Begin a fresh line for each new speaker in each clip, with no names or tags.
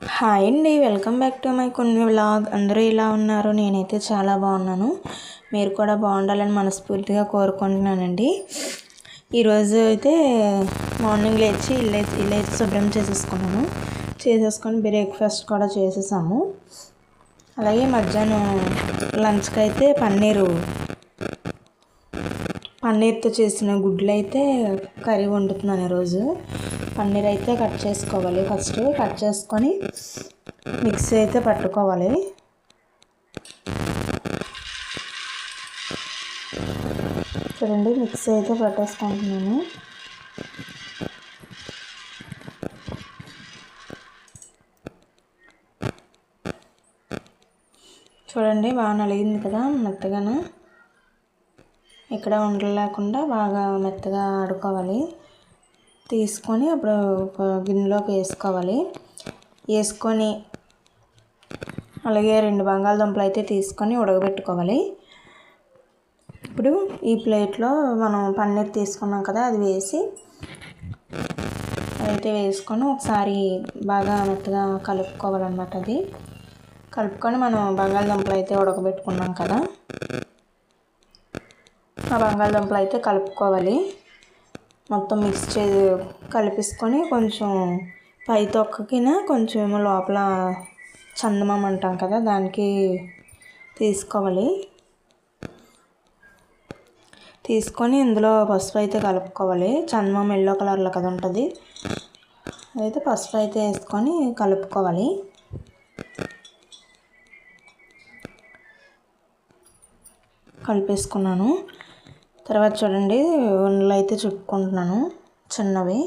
Hi అండి welcome back to my కొన్ని vlog అందరూ ఇలా ఉన్నారు? నేనైతే చాలా బాగున్నాను. మీరు కూడా బాగుండాలని మనస్ఫూర్తిగా కోరుకుంటున్నానండి. ఈరోజు అయితే మార్నింగ్ లేచి ఇల్లు ఇల్లు అయితే శుభ్రం చేసేసుకున్నాను. చేసేసుకొని బ్రేక్ఫాస్ట్ కూడా చేసేసాము. అలాగే మధ్యాహ్నం లంచ్కి అయితే పన్నీరు పన్నీర్తో చేసిన గుడ్లు అయితే కర్రీ వండుతున్నాను ఈరోజు. పన్నీర్ అయితే కట్ చేసుకోవాలి. ఫస్ట్ కట్ చేసుకొని మిక్సీ అయితే పట్టుకోవాలి. చూడండి మిక్సీ అయితే పట్టేసుకుంటున్నాను. చూడండి బాగా నలిగింది కదా మెత్తగాను. ఇక్కడ ఉండలు లేకుండా బాగా మెత్తగా ఆడుకోవాలి. తీసుకొని అప్పుడు ఒక గిన్నెలోకి వేసుకోవాలి. వేసుకొని అలాగే రెండు బంగాళదుంపలు అయితే తీసుకొని ఉడకబెట్టుకోవాలి. ఇప్పుడు ఈ ప్లేట్లో మనం పన్నీర్ తీసుకున్నాం కదా అది వేసి అయితే వేసుకొని ఒకసారి బాగా మెత్తగా కలుపుకోవాలన్నమాట అది. కలుపుకొని మనం బంగాళదుంపలు అయితే ఉడకబెట్టుకున్నాం కదా. ఆ బంగాళదుంపలు అయితే కలుపుకోవాలి. మొత్తం మిక్స్ చే కలిపేసుకొని కొంచెం పై తొక్కకిన కొంచెం ఏమో లోపల చందమం అంటాం కదా దానికి తీసుకోవాలి. తీసుకొని ఇందులో పసుపు అయితే కలుపుకోవాలి. చందమం ఎల్లో కలర్లో కదా ఉంటుంది. అయితే పసుపు అయితే వేసుకొని కలుపుకోవాలి. కలిపేసుకున్నాను. తర్వాత చూడండి ఉండలు అయితే చుట్టుకుంటున్నాను చిన్నవి.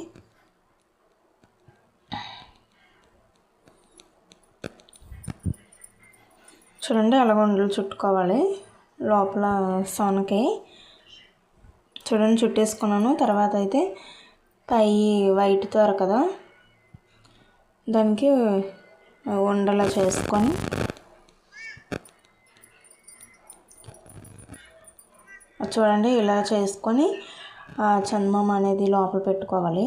చూడండి అలాగ ఉండలు చుట్టుకోవాలి లోపల సొనకి. చూడండి చుట్టేసుకున్నాను తర్వాత అయితే పై వైట్ తోర కదా దానికి ఉండలా చేసుకొని చూడండి ఇలా చేసుకొని చర్మం అనేది లోపల పెట్టుకోవాలి.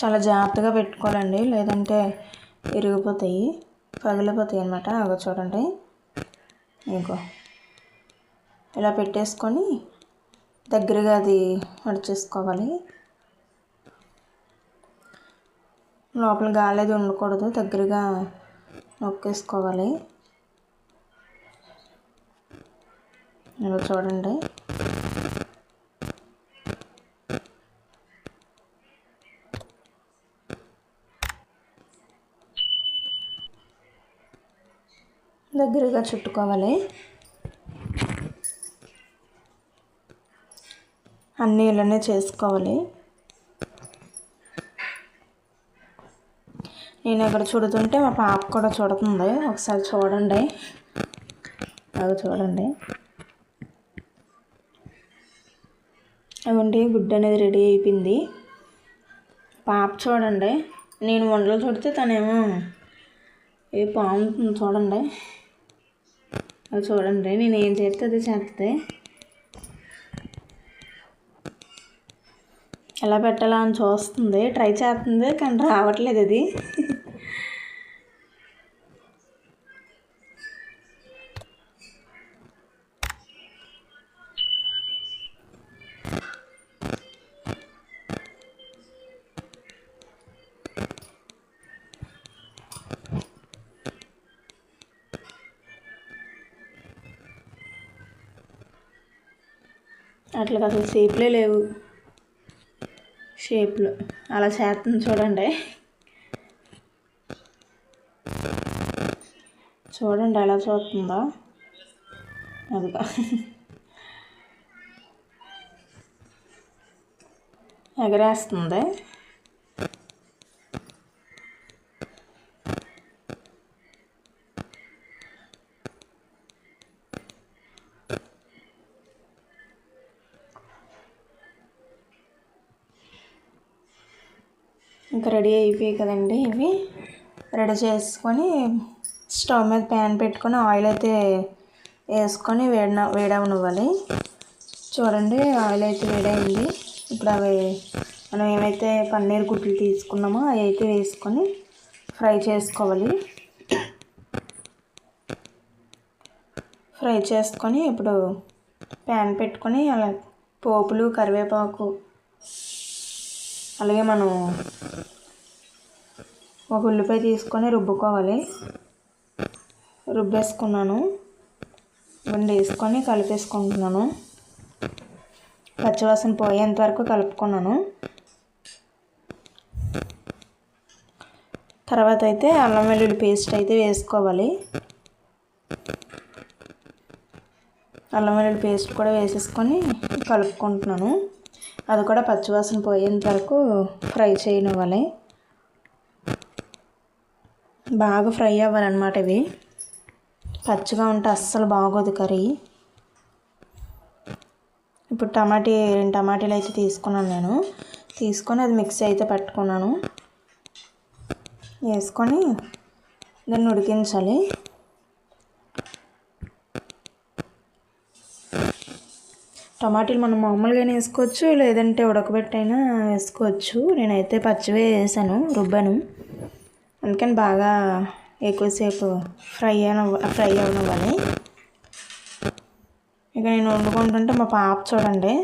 చాలా జాగ్రత్తగా పెట్టుకోవాలండి లేదంటే విరిగిపోతాయి పగిలిపోతాయి అన్నమాట. అగో చూడండి. ఇంకో ఇలా పెట్టేసుకొని దగ్గరగా అది మడిచేసుకోవాలి లోపల గాలి అది ఉండకూడదు దగ్గరగా నొక్కేసుకోవాలి. ఇలా చూడండి. దగ్గరగా చుట్టుకోవాలి. అన్నీ ఇలానే చేసుకోవాలి. నేను ఇక్కడ చూడుతుంటే మా పాప కూడా చూడుతుంది. ఒకసారి చూడండి. అది చూడండి. అవండి గుడ్డు అనేది రెడీ అయిపోయింది. పాప చూడండి నేను వంటలు చూడితే తనేమో ఏ బాగుంటుంది చూడండి. అది చూడండి నేను ఏం చేస్తే అది చేస్తుంది ఎలా పెట్టాలా అని చూస్తుంది ట్రై చేస్తుంది కానీ రావట్లేదు అది. అట్లా అసలు షేప్లే లేవు. షేప్లు. అలా చేస్తుంది చూడండి. చూడండి ఎలా చూస్తుందో. అది ఎగరేస్తుంది. ఇంకా రెడీ అయిపోయాయి కదండి ఇవి. రెడీ చేసుకొని స్టవ్ మీద ప్యాన్ పెట్టుకొని ఆయిల్ అయితే వేసుకొని వేడిన వేడవనివ్వాలి. చూడండి ఆయిల్ అయితే వేడైంది. ఇప్పుడు అవి మనం ఏమైతే పన్నీర్ గుడ్లు తీసుకున్నామో అవి అయితే వేసుకొని ఫ్రై చేసుకోవాలి. ఫ్రై చేసుకొని ఇప్పుడు ప్యాన్ పెట్టుకొని అలా పోపులు కరివేపాకు అలాగే మనం ఒక ఉల్లిపాయ తీసుకొని రుబ్బుకోవాలి. రుబ్బేసుకున్నాను. ఇవన్నీ వేసుకొని కలిపేసుకుంటున్నాను. పచ్చివాసన పోయేంత వరకు కలుపుకున్నాను. తర్వాత అయితే అల్లం వెల్లుల్లి పేస్ట్ అయితే వేసుకోవాలి. అల్లం వెల్లుల్లి పేస్ట్ కూడా వేసేసుకొని కలుపుకుంటున్నాను. అది కూడా పచ్చివాసన పోయేంత వరకు ఫ్రై చేయనివ్వాలి. బాగా ఫ్రై అవ్వాలన్నమాట ఇవి. పచ్చిగా ఉంటే అస్సలు బాగోదు కర్రీ. ఇప్పుడు టమాటీ రెండు టమాటీలు అయితే తీసుకున్నాను నేను. తీసుకొని అది మిక్సీ అయితే పట్టుకున్నాను. వేసుకొని దాన్ని ఉడికించాలి. టమాటీలు మనం మామూలుగానే వేసుకోవచ్చు లేదంటే ఉడకబెట్టైనా వేసుకోవచ్చు. నేనైతే పచ్చివే వేసాను రుబ్బాను. అందుకని బాగా ఎక్కువసేపు ఫ్రై అయిన ఫ్రై అవ్వాలి ఇక నేను వండుకుంటుంటే మా పాప చూడండి.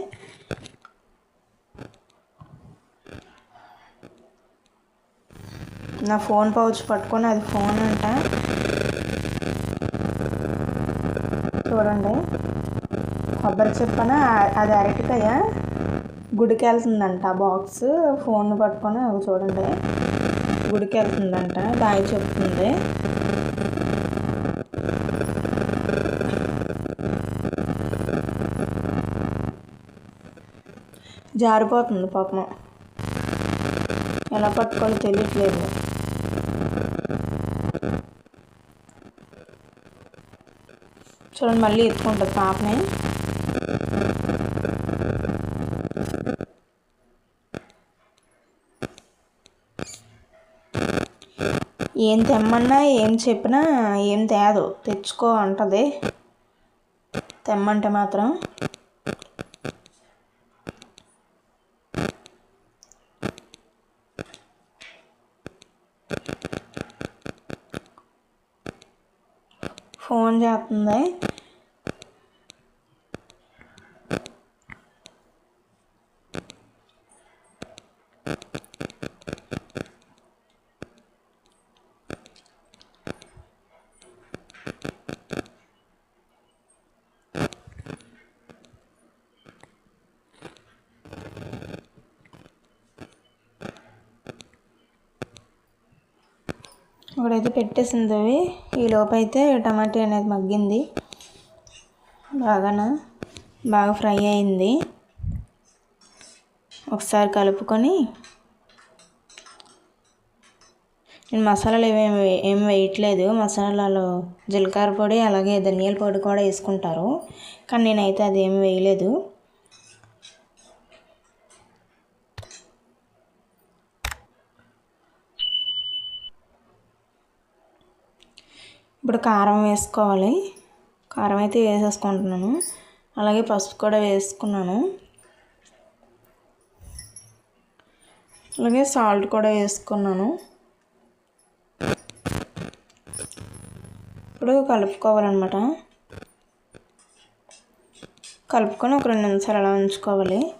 నా ఫోన్ పౌచ్ పట్టుకొని అది ఫోన్ అంట. చూడండి. కొబ్బరి చెప్పన? అది అరటికాయ? గుడికి వెళ్తుందంట బాక్స్. ఫోన్ పట్టుకొని అవి చూడండి. గుడికి వెళ్తుందంట బాయ్ చెప్తుంది. జారిపోతుంది పాపం. ఎలా పట్టుకోవాలో తెలియట్లేదు. చూడండి మళ్ళీ ఎత్తుకుంటుంది పాపని. ఏం తెమ్మన్నా ఏం చెప్పినా ఏం తేదు. తెచ్చుకో అంటది. తెమ్మంటే మాత్రం. ఫోన్ చేస్తుంది ఇప్పుడైతే పెట్టేసింది అవి. ఈ లోపైతే టమాటా అనేది మగ్గింది. బాగాన? బాగా ఫ్రై అయింది. ఒకసారి కలుపుకొని నేను మసాలాలు ఏమేమి ఏం వేయట్లేదు. మసాలాలో జీలకర్ర పొడి అలాగే ధనియాల పొడి కూడా వేసుకుంటారు. కానీ నేనైతే అది ఏమి వేయలేదు. ఇప్పుడు కారం వేసుకోవాలి. కారం అయితే వేసేసుకుంటున్నాను. అలాగే పసుపు కూడా వేసుకున్నాను. అలాగే సాల్ట్ కూడా వేసుకున్నాను. ఇప్పుడు కలుపుకోవాలన్నమాట. కలుపుకొని ఒక రెండు నిమిషాలు అలా ఉంచుకోవాలి.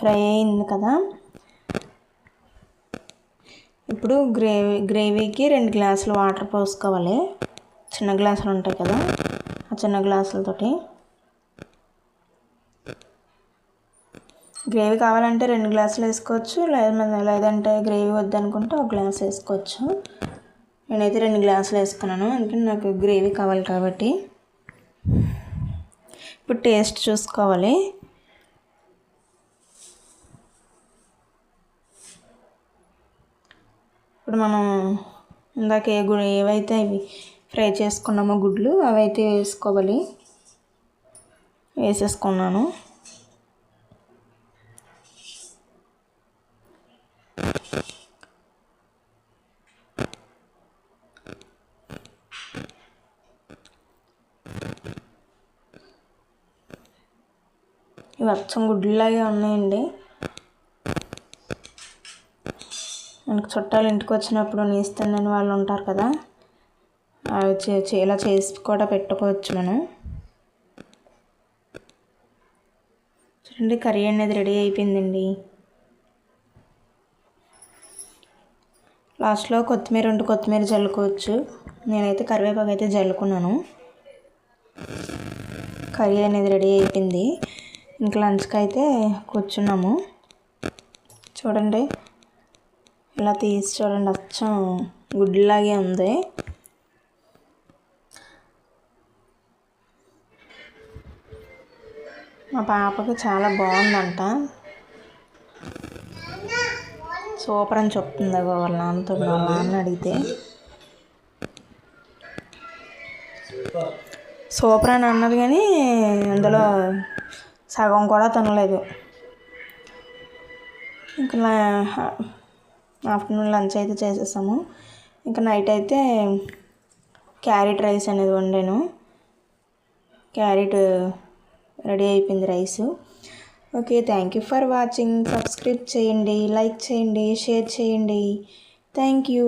ఫ్రై అయింది కదా. ఇప్పుడు గ్రేవీ గ్రేవీకి రెండు గ్లాసులు వాటర్ పోసుకోవాలి. చిన్న గ్లాసులు ఉంటాయి కదా ఆ చిన్న గ్లాసులతోటి. గ్రేవీ కావాలంటే రెండు గ్లాసులు వేసుకోవచ్చు లేదా లేదంటే గ్రేవీ వద్దనుకుంటే ఒక గ్లాస్ వేసుకోవచ్చు. నేనైతే రెండు గ్లాసులు వేసుకున్నాను ఎందుకంటే నాకు గ్రేవీ కావాలి కాబట్టి. ఇప్పుడు టేస్ట్ చూసుకోవాలి. ఇప్పుడు మనం ఇందాక ఏ గుడి ఏవైతే అవి ఫ్రై చేసుకున్నామో గుడ్లు అవైతే వేసుకోవాలి. వేసేసుకున్నాను. ఇవి అచ్చం గుడ్లాగే ఉన్నాయండి. మనకు చుట్టాలు ఇంటికి వచ్చినప్పుడు నీస్తానని వాళ్ళు ఉంటారు కదా అవి చే ఇలా చేసి కూడా పెట్టుకోవచ్చు మనం. చూడండి కర్రీ అనేది రెడీ అయిపోయిందండి. లాస్ట్లో కొత్తిమీర ఉంటే కొత్తిమీర జల్లుకోవచ్చు. నేనైతే కరివేపాకు అయితే జల్లుకున్నాను. కర్రీ అనేది రెడీ అయిపోయింది. ఇంకా లంచ్కి అయితే కూర్చున్నాము. చూడండి ఇలా తీసి చూడండి అచ్చం గుడ్లాగే ఉంది. మా పాపకి చాలా బాగుందంట. సూపర్ అని చెప్తుంది వాళ్ళ నాన్నతో వాళ్ళ నాన్న అడిగితే. సూపర్ అని అన్నది కానీ అందులో సగం కూడా తినలేదు. ఇంకా ఆఫ్టర్నూన్ లంచ్ అయితే చేసేసాము. ఇంకా నైట్ అయితే క్యారెట్ రైస్ అనేది వండాను. క్యారెట్ రెడీ అయిపోయింది rice. Okay thank you for watching. Subscribe చేయండి లైక్ చేయండి షేర్ చేయండి. Thank you.